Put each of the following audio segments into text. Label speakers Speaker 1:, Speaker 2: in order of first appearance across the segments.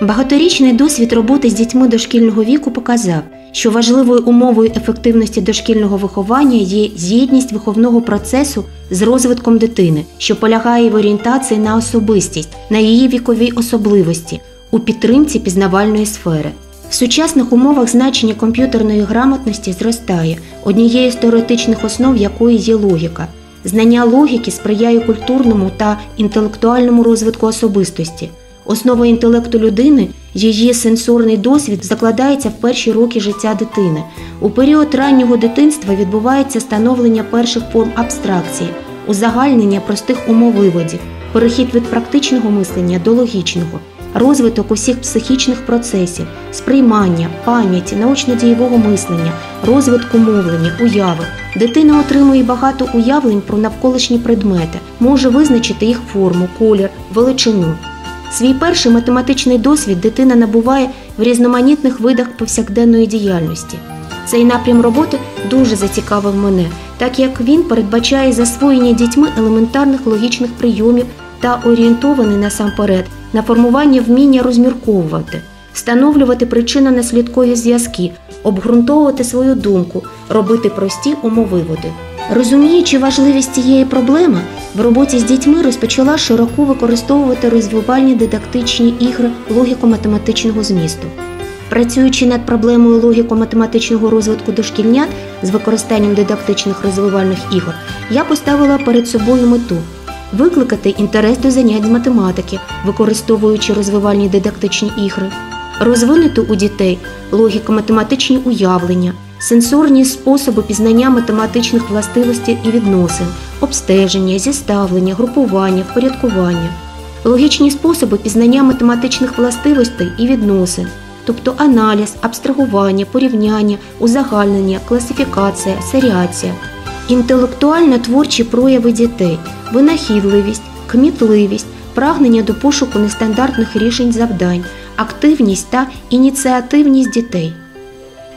Speaker 1: Багаторічний досвід роботи з дітьми дошкільного віку показав, що важливою умовою ефективності дошкільного виховання є з'єдність виховного процесу з розвитком дитини, що полягає в орієнтації на особистість, на її вікові особливості, у підтримці пізнавальної сфери. В сучасних умовах значення комп'ютерної грамотності зростає, однією з теоретичних основ якої є логіка. Знання логіки сприяє культурному та інтелектуальному розвитку особистості. Основа інтелекту людини, її сенсорний досвід закладається в перші роки життя дитини. У період раннього дитинства відбувається становлення перших форм абстракції, узагальнення простих умовиводів, перехід від практичного мислення до логічного, розвиток усіх психічних процесів, сприймання, пам'яті, научно-дієвого мислення, розвитку мовлення, уяви. Дитина отримує багато уявлень про навколишні предмети, може визначити їх форму, колір, величину. Свій перший математичний досвід дитина набуває в різноманітних видах повсякденної діяльності. Цей напрям роботи дуже зацікавив мене, так як він передбачає засвоєння дітьми елементарних логічних прийомів та орієнтований насамперед на формування вміння розмірковувати, встановлювати причинно-наслідкові зв'язки, обґрунтовувати свою думку, робити прості умовиводи. Розуміючи важливість цієї проблеми, в роботі з дітьми розпочала широко використовувати розвивальні дидактичні ігри логіко-математичного змісту. Працюючи над проблемою логіко-математичного розвитку дошкільнят з використанням дидактичних розвивальних ігор, я поставила перед собою мету викликати інтерес до занять з математики, використовуючи розвивальні дидактичні ігри, розвинути у дітей логіко-математичні уявлення, сенсорні способи пізнання математичних властивостей і відносин, обстеження, зіставлення, групування, впорядкування, логічні способи пізнання математичних властивостей і відносин, тобто аналіз, абстрагування, порівняння, узагальнення, класифікація, серіація, інтелектуально творчі прояви дітей, винахідливість, кмітливість, прагнення до пошуку нестандартних рішень завдань, активність та ініціативність дітей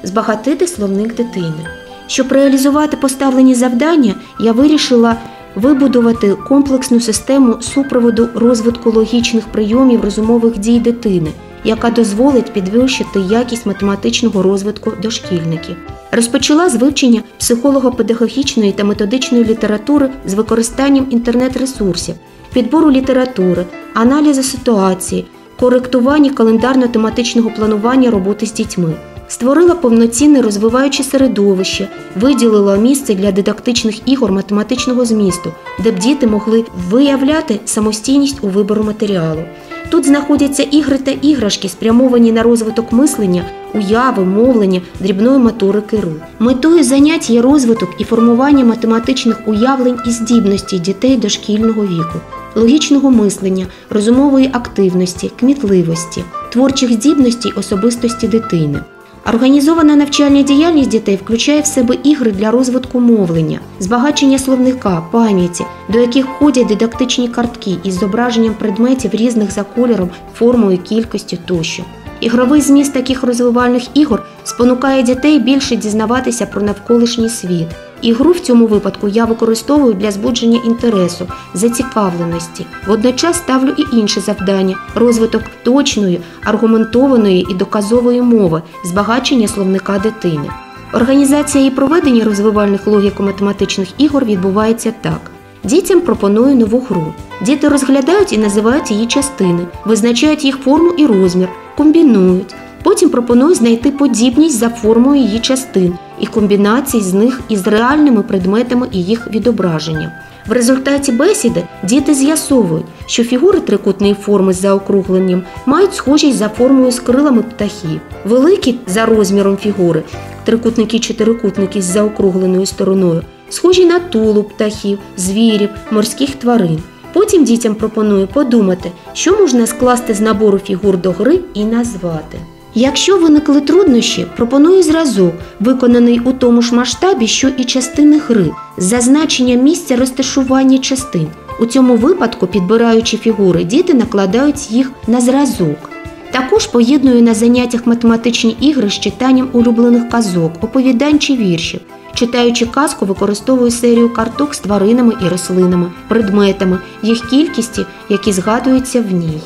Speaker 1: збагатити словник дитини. Щоб реалізувати поставлені завдання, я вирішила вибудувати комплексну систему супроводу розвитку логічних прийомів розумових дій дитини, яка дозволить підвищити якість математичного розвитку дошкільників. Розпочала з вивчення психолого-педагогічної та методичної літератури з використанням інтернет-ресурсів, підбору літератури, аналізу ситуації, коректування календарно-тематичного планування роботи з дітьми. Створила повноцінне розвиваюче середовище, виділила місце для дидактичних ігор математичного змісту, де б діти могли виявляти самостійність у вибору матеріалу. Тут знаходяться ігри та іграшки, спрямовані на розвиток мислення, уяви, мовлення, дрібної моторики рук. Метою занять є розвиток і формування математичних уявлень і здібностей дітей дошкільного віку, логічного мислення, розумової активності, кмітливості, творчих здібностей особистості дитини. Організована навчальна діяльність дітей включає в себе ігри для розвитку мовлення, збагачення словника, пам'яті, до яких входять дидактичні картки із зображенням предметів різних за кольором, формою, кількістю тощо. Ігровий зміст таких розвивальних ігор спонукає дітей більше дізнаватися про навколишній світ. Ігру в цьому випадку я використовую для збудження інтересу, зацікавленості. Водночас ставлю і інше завдання розвиток точної, аргументованої і доказової мови, збагачення словника дитини. Організація і проведення розвивальних логіко-математичних ігор відбувається так. Дітям пропоную нову гру. Діти розглядають і називають її частини, визначають їх форму і розмір, комбінують. Потім пропоную знайти подібність за формою її частин і комбінацій з них із реальними предметами і їх відображенням. В результаті бесіди діти з'ясовують, що фігури трикутної форми з заокругленням мають схожість за формою з крилами птахів, великі за розміром фігури, трикутники-чотирикутники з заокругленою стороною, схожі на тулуб птахів, звірів, морських тварин. Потім дітям пропоную подумати, що можна скласти з набору фігур до гри і назвати. Якщо виникли труднощі, пропоную зразок, виконаний у тому ж масштабі, що і частини гри, з зазначенням місця розташування частин. У цьому випадку, підбираючи фігури, діти накладають їх на зразок. Також поєдную на заняттях математичні ігри з читанням улюблених казок, оповідань чи віршів. Читаючи казку, використовую серію карток з тваринами і рослинами, предметами, їх кількісті, які згадуються в ній.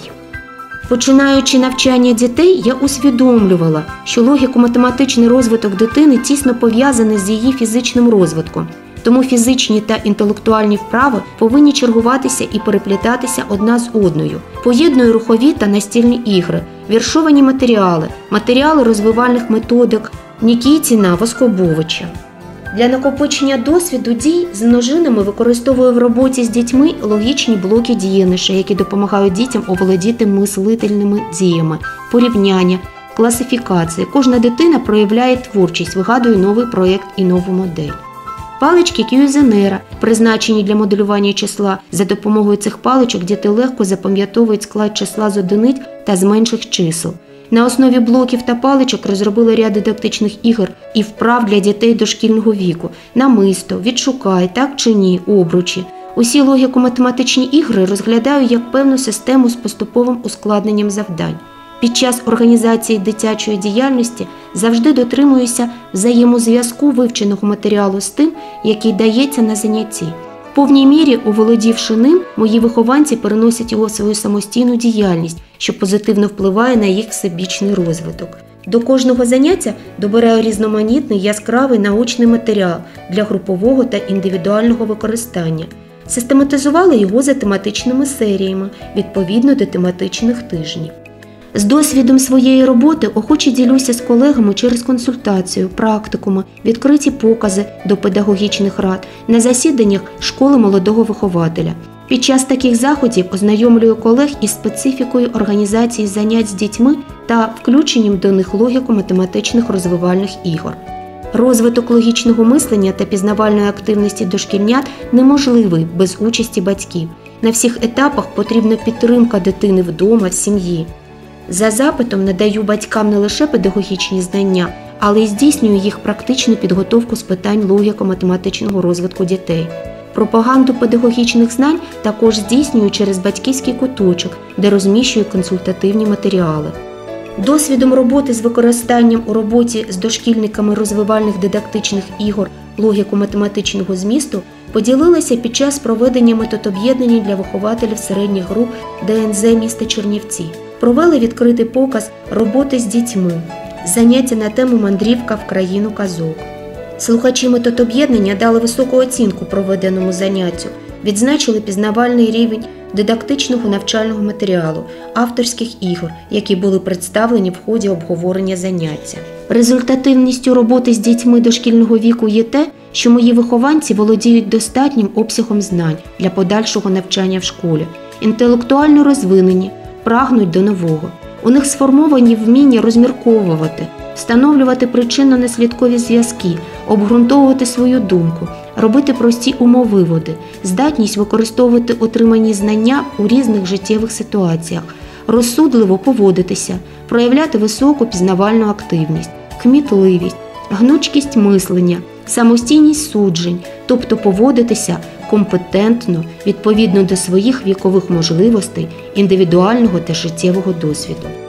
Speaker 1: Починаючи навчання дітей, я усвідомлювала, що логіко-математичний розвиток дитини тісно пов'язаний з її фізичним розвитком. Тому фізичні та інтелектуальні вправи повинні чергуватися і переплітатися одна з одною. Поєднує рухові та настільні ігри, віршовані матеріали, матеріали розвивальних методик Нікітіна Воскобовича. Для накопичення досвіду дій з множинами використовую в роботі з дітьми логічні блоки дієниша, які допомагають дітям оволодіти мислительними діями, порівняння, класифікації. Кожна дитина проявляє творчість, вигадує новий проєкт і нову модель. Палички Кюзенера, призначені для моделювання числа. За допомогою цих паличок діти легко запам'ятовують склад числа з одиниць та з менших чисел. На основі блоків та паличок розробили ряд дидактичних ігор і вправ для дітей дошкільного віку: намисто, відшукай, так чи ні, обручі. Усі логіко-математичні ігри розглядаю як певну систему з поступовим ускладненням завдань. Під час організації дитячої діяльності завжди дотримуюся взаємозв'язку вивченого матеріалу з тим, який дається на занятті. Повній мірі, оволодівши ним, мої вихованці переносять його в свою самостійну діяльність, що позитивно впливає на їх всебічний розвиток. До кожного заняття добираю різноманітний яскравий научний матеріал для групового та індивідуального використання. Систематизували його за тематичними серіями відповідно до тематичних тижнів. З досвідом своєї роботи охоче ділюся з колегами через консультацію, практикуми, відкриті покази до педагогічних рад на засіданнях школи молодого вихователя. Під час таких заходів ознайомлюю колег із специфікою організації занять з дітьми та включенням до них логіко-математичних розвивальних ігор. Розвиток логічного мислення та пізнавальної активності дошкільнят неможливий без участі батьків. На всіх етапах потрібна підтримка дитини вдома, в сім'ї. За запитом надаю батькам не лише педагогічні знання, але й здійснюю їх практичну підготовку з питань логіко-математичного розвитку дітей. Пропаганду педагогічних знань також здійснюю через батьківський куточок, де розміщую консультативні матеріали. Досвідом роботи з використанням у роботі з дошкільниками розвивальних дидактичних ігор логіко-математичного змісту поділилася під час проведення методоб'єднання для вихователів середніх груп ДНЗ міста Чернівці. Провели відкритий показ роботи з дітьми, заняття на тему мандрівка в країну казок. Слухачі методоб'єднання дали високу оцінку проведеному заняттю, відзначили пізнавальний рівень дидактичного навчального матеріалу, авторських ігор, які були представлені в ході обговорення заняття. Результативністю роботи з дітьми дошкільного віку є те, що мої вихованці володіють достатнім обсягом знань для подальшого навчання в школі, інтелектуально розвинені, прагнуть до нового. У них сформовані вміння розмірковувати, встановлювати причинно-наслідкові зв'язки, обґрунтовувати свою думку, робити прості умовиводи, здатність використовувати отримані знання у різних життєвих ситуаціях, розсудливо поводитися, проявляти високу пізнавальну активність, кмітливість, гнучкість мислення, самостійність суджень, тобто поводитися компетентно відповідно до своїх вікових можливостей, індивідуального та життєвого досвіду.